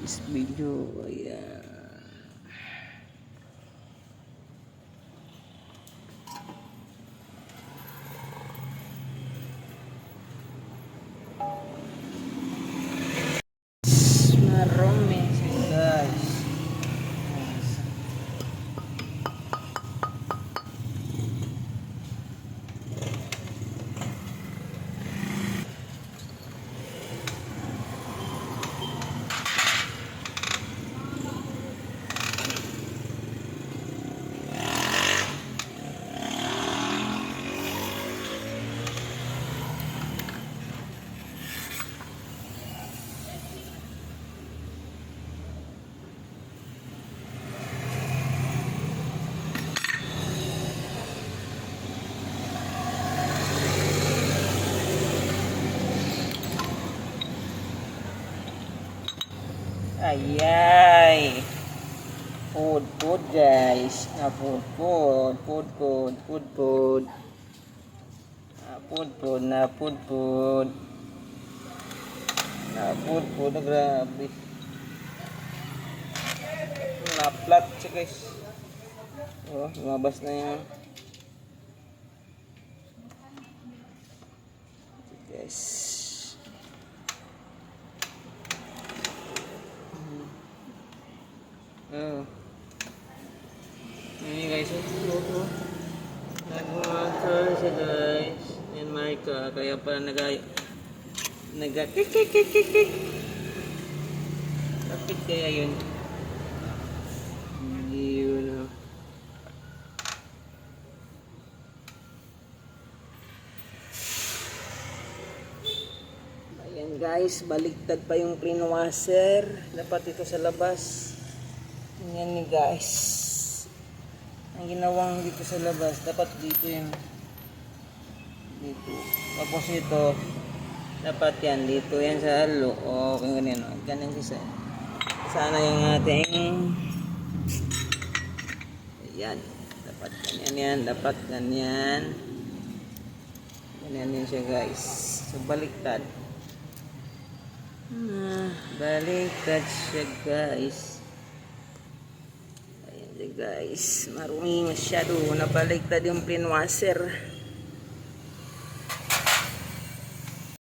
This video, ayan. Marami guys. Ayay. Food, food guys. Ah, food, food, food, food, food, food. Ah, food, food, na food, food. Na food, food, na grabe. Na-flat siya guys. Oh, lumabas na yung guys. Oh. Ini guys, oh. Nagmamakal siya guys. Yan Marika, kaya pala nag naga kik kik kik kik kik. Kapit kaya yun? Hindi yun oh. Ayan guys, baligtad pa yung clean washer. Dapat ito sa labas. Yan ni guys. Ang ginawang dito sa labas, dapat dito yung dito. Tapos ito, dapat yan dito yan sa halo. O kung ganyan, o. ganyan kasi. Sana yung ating Ayan. Dapat ganyan yan. Dapat ganyan. Ganyan yan siya guys. So baliktad. Ah, baliktad siya guys. Guys. Marumi masyado. Nabaliktad yung plain washer.